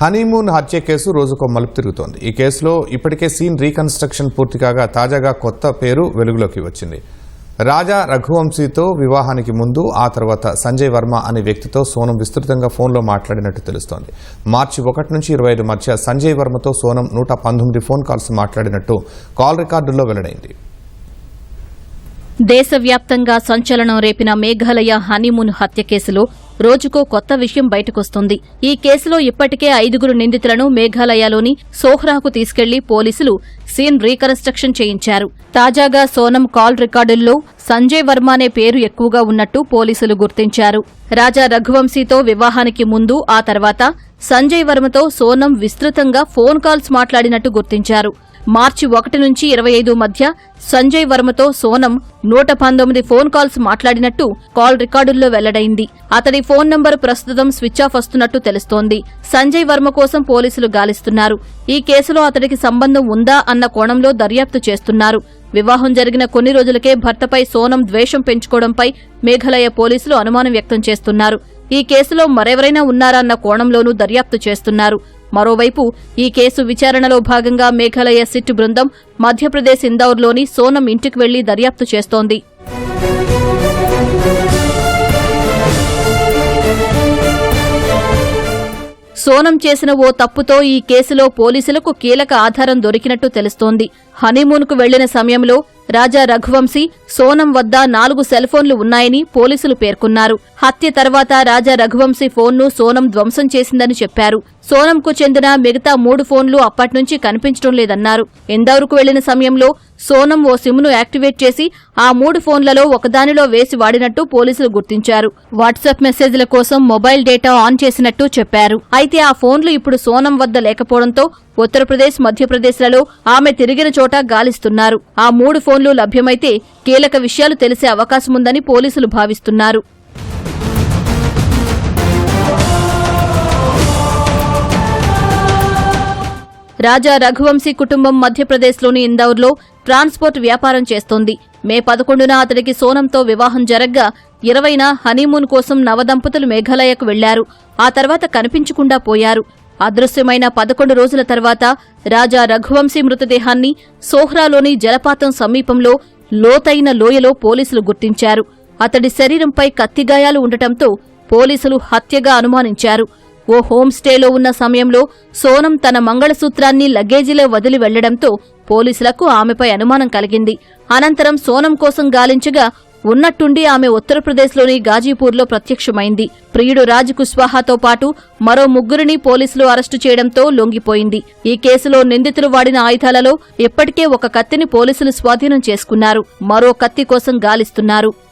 Honeymoon హత్య case రోజుకో మలుపు తిరుగుతోంది. ఈ కేసులో ఇప్పటికే సీన్ రీకన్స్ట్రక్షన్ పూర్తి కాగా తాజాగా కొత్త పేరు వెలుగులోకి వచ్చింది. రాజా రఘువంశీతో వివాహానికి ముందు ఆ తర్వాత సంజయ్ వర్మ అనే వ్యక్తితో సోనం విస్తృతంగా ఫోన్లో మాట్లాడినట్టు తెలుస్తోంది. మార్చి ఒకటి నుంచి ఇరవై ఐదు మధ్య సంజయ్ వర్మతో సోనం నూట పంతొమ్మిది ఫోన్ కాల్స్ మాట్లాడినట్టు కాల్ రికార్డుల్లో వెల్లడైంది. దేశవ్యాప్తంగా సంచలనం రేపిన మేఘాలయ హనీమూన్ హత్య కేసులో రోజుకో కొత్త విషయం బయటకొస్తుంది. ఈ కేసులో ఇప్పటికే ఐదుగురు నిందితులను మేఘాలయలోని సోహ్రాకు తీసుకెళ్ళి పోలీసులు సీన్ రీకన్స్ట్రక్షన్ చేయించారు. తాజాగా సోనం కాల్ రికార్డుల్లో సంజయ్ వర్మ అనే పేరు ఎక్కువగా ఉన్నట్టు పోలీసులు గుర్తించారు. రాజా రఘువంశీతో వివాహానికి ముందు ఆ తర్వాత సంజయ్ వర్మతో సోనం విస్తృతంగా ఫోన్ కాల్స్ మాట్లాడినట్టు గుర్తించారు. మార్చి ఒకటి నుంచి ఇరవై ఐదు మధ్య సంజయ్ వర్మతో సోనం నూట పంతొమ్మిది ఫోన్ కాల్స్ మాట్లాడినట్టు కాల్ రికార్డుల్లో వెల్లడైంది. అతడి ఫోన్ నంబర్ ప్రస్తుతం స్విచ్ ఆఫ్ వస్తున్నట్టు తెలుస్తోంది. సంజయ్ వర్మ కోసం పోలీసులు గాలిస్తున్నారు. ఈ కేసులో అతడికి సంబంధం ఉందా అన్న కోణంలో దర్యాప్తు చేస్తున్నారు. వివాహం జరిగిన కొన్ని రోజులకే భర్తపై సోనం ద్వేషం పెంచుకోవడంపై మేఘాలయ పోలీసులు అనుమానం వ్యక్తం చేస్తున్నారు. ఈ కేసులో మరెవరైనా ఉన్నారా అన్న కోణంలోనూ దర్యాప్తు చేస్తున్నారు. మరోవైపు ఈ కేసు విచారణలో భాగంగా మేఘాలయ సిట్ బృందం మధ్యప్రదేశ్ ఇందౌర్లోని సోనం ఇంటికి వెళ్ళి దర్యాప్తు చేస్తోంది. సోనం చేసిన ఓ తప్పుతో ఈ కేసులో పోలీసులకు కీలక ఆధారం దొరికినట్టు తెలుస్తోంది. హనీమూన్కు వెళ్ళిన సమయంలో రాజా రఘువంశీ సోనం వద్ద నాలుగు సెల్ ఫోన్లు ఉన్నాయని పోలీసులు పేర్కొన్నారు. హత్య తర్వాత రాజా రఘువంశీ ఫోన్ను సోనం ధ్వంసం చేసిందని చెప్పారు. సోనంకు చెందిన మిగతా మూడు ఫోన్లు అప్పట్నుంచి కనిపించడం లేదన్నారు. ఎందవరకు వెళ్ళిన సమయంలో సోనం ఓ సిమ్ను యాక్టివేట్ చేసి ఆ మూడు ఫోన్లలో ఒకదానిలో వేసి వాడినట్టు పోలీసులు గుర్తించారు. వాట్సాప్ మెసేజ్ల కోసం మొబైల్ డేటా ఆన్ చేసినట్టు చెప్పారు. అయితే ఆ ఫోన్లు ఇప్పుడు సోనం వద్ద లేకపోవడంతో ఉత్తరప్రదేశ్ మధ్యప్రదేశ్లలో ఆమె తిరిగిన చోట గాలిస్తున్నారు. ఆ మూడు ఫోన్లు లభ్యమైతే కీలక విషయాలు తెలిసే అవకాశముందని పోలీసులు భావిస్తున్నారు. రాజా రఘువంశీ కుటుంబం మధ్యప్రదేశ్లోని ఇందౌర్లో ట్రాన్స్పోర్ట్ వ్యాపారం చేస్తోంది. మే పదకొండున అతడికి సోనంతో వివాహం జరగ్గా ఇరవైన హనీమూన్ కోసం నవదంపతులు మేఘాలయకు వెళ్ళారు. ఆ తర్వాత కనిపించకుండా పోయారు. అదృశ్యమైన పదకొండు రోజుల తర్వాత రాజా రఘువంశీ మృతదేహాన్ని సోహ్రాలోని జలపాతం సమీపంలో లోతైన లోయలో పోలీసులు గుర్తించారు. అతడి శరీరంపై కత్తిగాయాలు ఉండటంతో పోలీసులు హత్యగా అనుమానించారు. ఓ హోంస్టేలో ఉన్న సమయంలో సోనం తన మంగళసూత్రాన్ని లగేజీలో వదిలి వెళ్ళడంతో పోలీసులకు ఆమెపై అనుమానం కలిగింది. అనంతరం సోనం కోసం గాలించగా ఉన్నట్టుండి ఆమె ఉత్తరప్రదేశ్లోని గాజీపూర్లో ప్రత్యక్షమైంది. ప్రియుడు రాజ్ కుష్వాహాతో పాటు మరో ముగ్గురిని పోలీసులు అరెస్టు చేయడంతో లొంగిపోయింది. ఈ కేసులో నిందితులు వాడిన ఆయుధాలలో ఇప్పటికే ఒక కత్తిని పోలీసులు స్వాధీనం చేసుకున్నారు. మరో కత్తి కోసం గాలిస్తున్నారు.